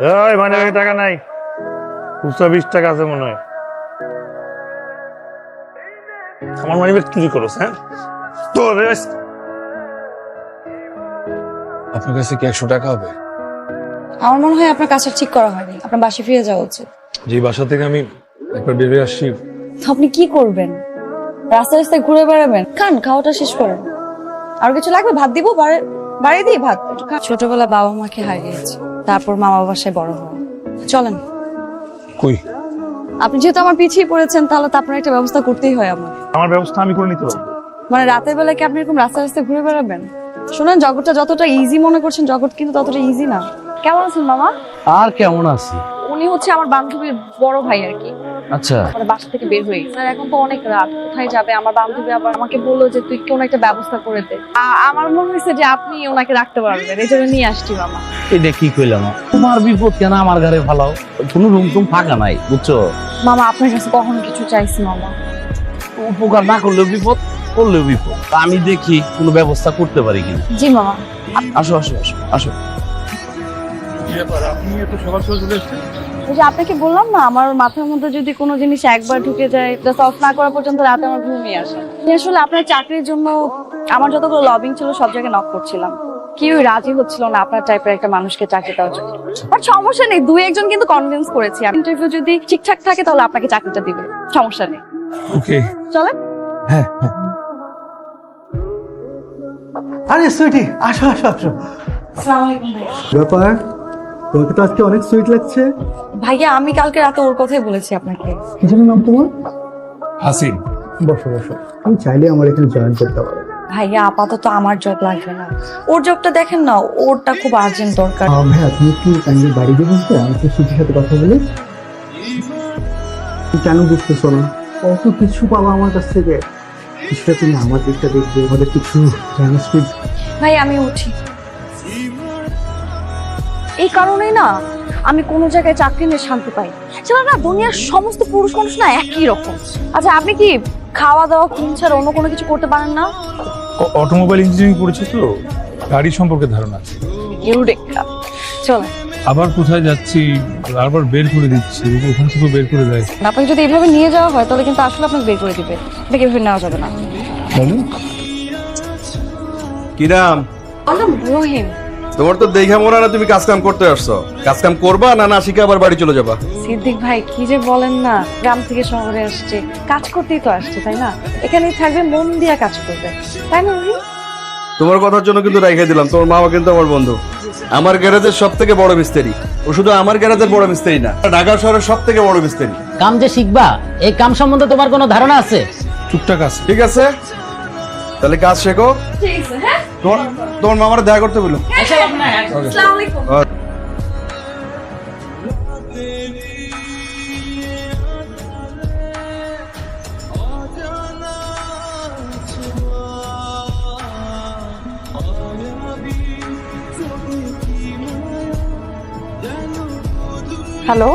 ওই মানে টাকা নাই। খুচরা বিশ টাকা আছে মনে হয়। আমার মানি ব্যাগ চুরি করো হ্যাঁ? তো আপনার কাছে কি একশো টাকা হবে? আমার মনে হয় আপনার কাজটা ঠিক করা হয়নি। আপনার বাসে ফিরে যাওয়া উচিত। যে বাসা থেকে আমি একবার বেরিয়ে আসছি তো আপনি কি করবেন? রাস্তায় রাস্তায় ঘুরে বেড়াবেন? খান খাওয়াটা শেষ করেন। আর কিছু লাগবে? ভাত দিব? বাড়ি বাড়ি দিই ভাত। ছোটবেলা বাবা মাকে হারিয়েছি। তারপর মামা বাসায় বড় হওয়া চলেন। কই? আপনি যেহেতু আমার পিছিয়ে পড়েছেন তাহলে তো আপনার একটা ব্যবস্থা করতেই হয় আমার। আমার ব্যবস্থা আমি করে নিতে পারব। মানে রাতের বেলা কি আপনি এরকম রাস্তা রাস্তা ঘুরে বেড়াবেন? শুনেন জগৎটা যতটা ইজি মনে করছেন জগৎ কিন্তু ততটা ইজি না। কেমন আছেন মামা? আর কেমন আছি? উনি হচ্ছে আমার বান্ধবীর বড় ভাই আর কি। আচ্ছা। মানে বাসা থেকে বের হয়ে গেছে। এখন তো অনেক রাত কোথায় যাবে? আমার বান্ধবী আবার আমাকে বলল যে তুই কোনো একটা ব্যবস্থা করে দে। আমার মনে হয়েছে যে আপনি ওনাকে রাখতে পারবেন। এই জন্য নিয়ে আসছি মামা এটা কি কইলাম? তোমার বিপদ কেন আমার ঘরে ফালাও? কোনো রুম টুম ফাঁকা নাই বুঝছ? মামা আপনার কাছে কখনো কিছু চাইছি মামা। উপকার না করলেও বিপদ করলেও বিপদ। তা আমি দেখি কোনো ব্যবস্থা করতে পারি কিনা। জি মামা। আসো আসো আসো আসো। আপনি এত সকাল সকাল চলে এসছেন? ওই যে আপনাকে বললাম না আমার মাথার মধ্যে যদি কোনো জিনিস একবার ঢুকে যায় জাস্ট অফ না করা পর্যন্ত রাতে আমার ঘুমিয়ে আসে। আমি আসলে আপনার চাকরির জন্য আমার যতগুলো লবিং ছিল সব জায়গায় নক করছিলাম। কেউই রাজি হচ্ছিল না আপনার টাইপের একটা মানুষকে চাকরি দেওয়ার জন্য। বাট সমস্যা নেই দুই একজন কিন্তু কনভিন্স করেছি। ইন্টারভিউ যদি ঠিকঠাক থাকে তাহলে আপনাকে চাকরিটা দিবে। সমস্যা নেই। ওকে চলেন। হ্যাঁ আরে সুইটি আসো আসো আসো। ব্যাপার? তোমাকে তো আজকে অনেক সুইট লাগছে। ভাইয়া আমি কালকে রাতে ওর কথাই বলেছি আপনাকে। কি যেন নাম তোমার? হাসিন বসো বসো। তুমি চাইলে আমার এখানে জয়েন করতে পারো। ভাইয়া আপাতত আমার জব লাগবে না। ওর জবটা দেখেন না ওরটা খুব আর্জেন্ট দরকার। ভাইয়া তুমি কি কাইন্ডলি বাড়ি দিয়ে বলতে আমি তো সুইটির সাথে কথা বলি। তুমি কেন বুঝতেছো না? কত কিছু পাবো আমার কাছ থেকে। কিছুটা তুমি আমার দিকটা দেখবে আমাদের কিছু ভাই আমি উঠি। এই কারণেই না আমি কোনো জায়গায় চাকরি নিয়ে শান্তি পাই সেটা না দুনিয়ার সমস্ত পুরুষ মানুষ না একই রকম। আচ্ছা আপনি কি খাওয়া দাওয়া ঘুম ছাড়া অন্য কোনো কিছু করতে পারেন না? অটোমোবাইল ইঞ্জিনিয়ারিং করেছি তো গাড়ি সম্পর্কে ধারণা আছে। ইউরেকা চলে। আবার কোথায় যাচ্ছি বারবার বের করে দিচ্ছি ওখান থেকে বের করে দেয়। আপনাকে যদি এইভাবে নিয়ে যাওয়া হয় তাহলে কিন্তু আসলে আপনাকে বের করে দিবে। আপনাকে এভাবে নেওয়া যাবে না। বলেন কিরাম। বললাম রহিম। তোমার তো দেখে মনে হয় না তুমি কাজ কাম করতে আসছো। কাজ কাম করবা না না শিখে আবার বাড়ি চলে যাবা? সিদ্দিক ভাই কি যে বলেন না গ্রাম থেকে শহরে আসছে। কাজ করতেই তো আসছে তাই না? এখানেই থাকবে মন দিয়ে কাজ করবে। তাই না রহিম তোমার কথার জন্য কিন্তু রেখে দিলাম তোমার মামা কিন্তু আমার বন্ধু। আমার গ্যারেজের সব থেকে বড় মিস্ত্রি। ও শুধু আমার গ্যারেজের বড় মিস্ত্রি না ঢাকা শহরের সব থেকে বড় মিস্ত্রি। কাম যে শিখবা এই কাম সম্বন্ধে তোমার কোনো ধারণা আছে? টুকটাক আছে। ঠিক আছে? তাহলে কাজ শেখো। ঠিক আছে হ্যাঁ? তোমার তোমার মামার দেখা করতে বলো হ্যালো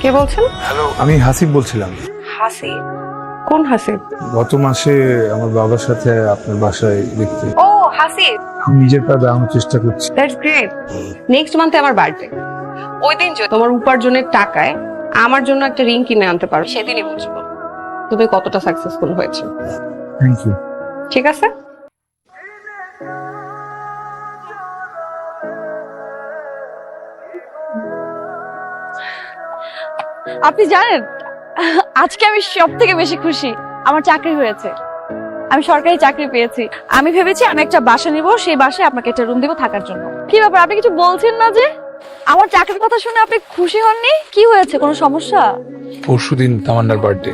কে বলছেন? হ্যালো আমি হাসিব বলছিলাম। হাসি কোন হাসি গত মাসে আমার বাবার সাথে আপনার বাসায় দেখতে। ও হাসি আমি নিজের পা দাঁড়ানোর চেষ্টা করছি। দ্যাটস গ্রেট নেক্সট মান্থে আমার বার্থডে ওই দিন যদি তোমার উপার্জনের টাকায় আমার জন্য একটা রিং কিনে আনতে পারো সেদিনই বুঝব। তুমি কতটা সাকসেসফুল হয়েছে। থ্যাংক ইউ ঠিক আছে? আপনি জানেন আজকে আমি সব থেকে বেশি খুশি আমার চাকরি হয়েছে। আমি সরকারি চাকরি পেয়েছি। আমি ভেবেছি আমি একটা বাসা নিব সেই বাসায় আপনাকে একটা রুম দিব থাকার জন্য। কি ব্যাপার আপনি কিছু বলছেন না যে? আমার চাকরির কথা শুনে আপনি খুশি হননি? কি হয়েছে কোনো সমস্যা? পরশু দিন তামান্নার বার্থডে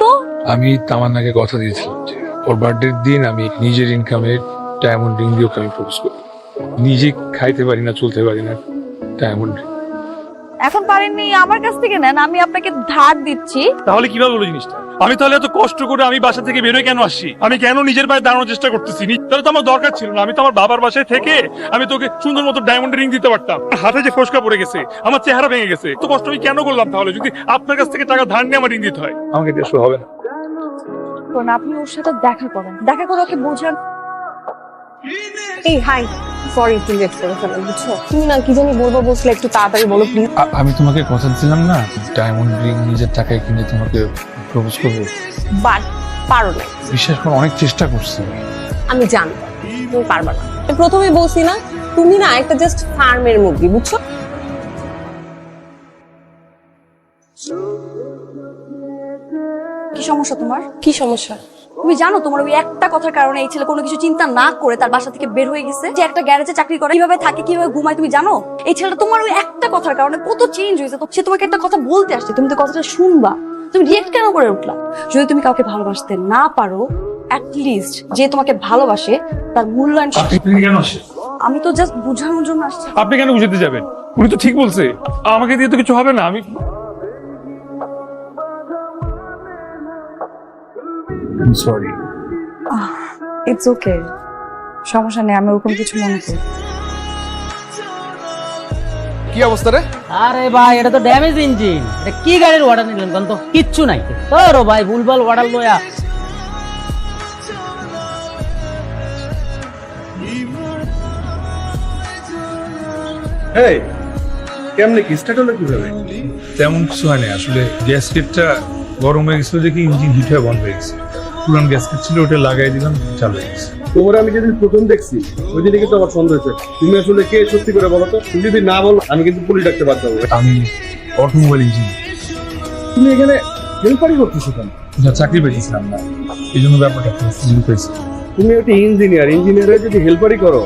তো? আমি তামান্নাকে কথা দিয়েছিলাম যে ওর বার্থডের দিন আমি নিজের ইনকামের ডায়মন্ড রিং দিয়ে ওকে আমি প্রপোজ করব। নিজে খাইতে পারি না চলতে পারি না ডায়মন্ড এখন পারেননি আমার কাছ থেকে নেন আমি আপনাকে ধার দিচ্ছি। তাহলে কীভাবে হলো জিনিসটা? আমি তাহলে এত কষ্ট করে আমি বাসা থেকে বেরোয় কেন আসছি? আমি কেন নিজের পায়ে দাঁড়ানোর চেষ্টা করতেছি? নি- তাহলে তো আমার দরকার ছিল না। আমি তো আমার বাবার বাসায় থেকে আমি তোকে সুন্দর মতো ডায়মন্ড রিং দিতে পারতাম। হাতে যে ফসকা পড়ে গেছে আমার চেহারা ভেঙে গেছে। তো কষ্ট আমি কেন করলাম তাহলে? যদি আপনার কাছ থেকে টাকা ধার নিয়ে আমার রিং দিতে হয়। আমাকে আসলে হবে না। আপনি ওর সাথে দেখা করেন। দেখা করে ওকে বোঝান। এই হাই। সরি একটু লেট করে ফেলাম বুঝছ? তুমি না কি জানি বলব বসলে একটু তাড়াতাড়ি বলো প্লিজ আমি তোমাকে কথা দিলাম না ডায়মন্ড রিং নিজের টাকায় কিনে তোমাকে প্রপোজ করব। বাট পারো না। বিশ্বাস করে অনেক চেষ্টা করছি। আমি জানতাম তুমি পারবা না। প্রথমে বলছি না তুমি না একটা জাস্ট ফার্মের মুরগি বুঝছ? কি সমস্যা তোমার? কি সমস্যা? তুমি জানো তোমার ওই একটা কথার কারণে এই ছেলে কোনো কিছু চিন্তা না করে তার বাসা থেকে বের হয়ে গেছে। যে একটা গ্যারেজে চাকরি করে কীভাবে থাকে কীভাবে ঘুমায় তুমি জানো? এই ছেলেটা তোমার ওই একটা কথার কারণে কত চেঞ্জ হয়েছে। তো সে তোমাকে একটা কথা বলতে আসছে তুমি তো কথাটা শুনবা। তুমি রিয়েক্ট কেন করে উঠলা? যদি তুমি কাউকে ভালোবাসতে না পারো লিস্ট যে তোমাকে ভালোবাসে তার মূল্যায়ন কেন আমি তো জাস্ট বোঝানোর জন্য আসছি। আপনি কেন বুঝাতে যাবেন? উনি তো ঠিক বলছে। আমাকে দিয়ে তো কিছু হবে না। আমি সরি ইটস ওকে সমস্যা নেই আমি ওরকম কিছু মনে করি কি অবস্থা রে? আরে ভাই এটা তো ড্যামেজ ইঞ্জিন এটা কি গাড়ির অর্ডার নিলেন কোন তো কিচ্ছু নাই। তোর ভাই ভুলভাল অর্ডার লয়া। এই কেমনে কি? স্টার্ট হলো কীভাবে? তেমন কিছু হয়নি আসলে গ্যাসকেটটা গরম হয়ে গেছিল দেখি ইঞ্জিন হিট হয়ে বন্ধ হয়ে গেছে। পুরান গ্যাসকেট ছিল ওটা লাগাই দিলাম চালু হয়ে তোমার আমি যেদিন প্রথম দেখছি ওই দিনে কিন্তু আমার সন্দেহ হয়েছে। তুমি আসলে কে সত্যি করে বলো তো? তুমি যদি না বলো আমি কিন্তু পুলিশ ডাকতে পারতাম আমি অটোমোবাইল ইঞ্জিন তুমি এখানে হেল্পারই করতেছো কেন? যা চাকরি পেয়েছিলাম না। এই জন্য ব্যাপারটা পেয়েছি তুমি একটা ইঞ্জিনিয়ার। ইঞ্জিনিয়ারে যদি হেল্পারই করো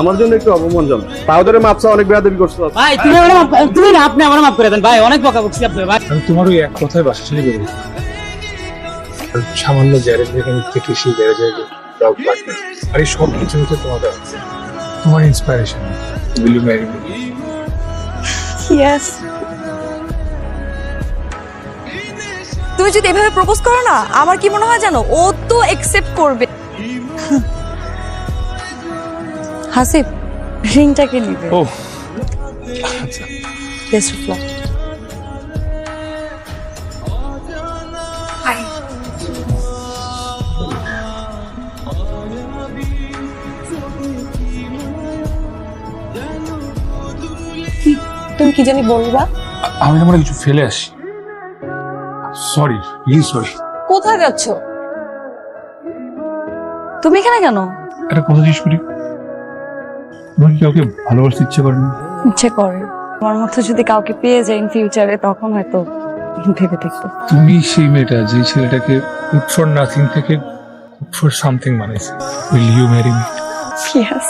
আমার জন্য একটু অপমানজনক। তাও ধরে মাপসা অনেক বেয়াদবি করছ। ভাই তুমি আমার তুমি না আপনি আমার মাপ করে দেন। ভাই অনেক বকা বকছি আপনি ভাই। আমি তোমার ওই এক কথায় বাসা ছেড়ে বেরো সামান্য গ্যারেজ মেকানিক থেকে সেই গ্যারেজে পার্টনার আর এই সব কিছু হচ্ছে তোমার দ্বারা। তোমার inspiration will you marry me yes তুমি যদি এভাবে প্রপোজ করো না আমার কি মনে হয় জানো? ও তো একসেপ্ট করবে। হাসিব রিংটাকে নিবে। ও। বেস্ট অফ লাক তুমি কি জানি বলবা? আমি মনে কিছু ফেলে আসি। সরি প্লিজ সরি কোথায় যাচ্ছ? তুমি এখানে কেন? একটা কথা জিজ্ঞেস করি। তোমার কি কাউকে ভালোবাসতে ইচ্ছে করে না? ইচ্ছে করে। আমার মতো যদি কাউকে পেয়ে যায় ইন ফিউচারে তখন হয়তো ভেবে দেখব। তুমি সেই মেয়েটা যে ছেলেটাকে গুড ফর নাথিং থেকে গুড ফর সামথিং বানাইছে। Will you marry me yes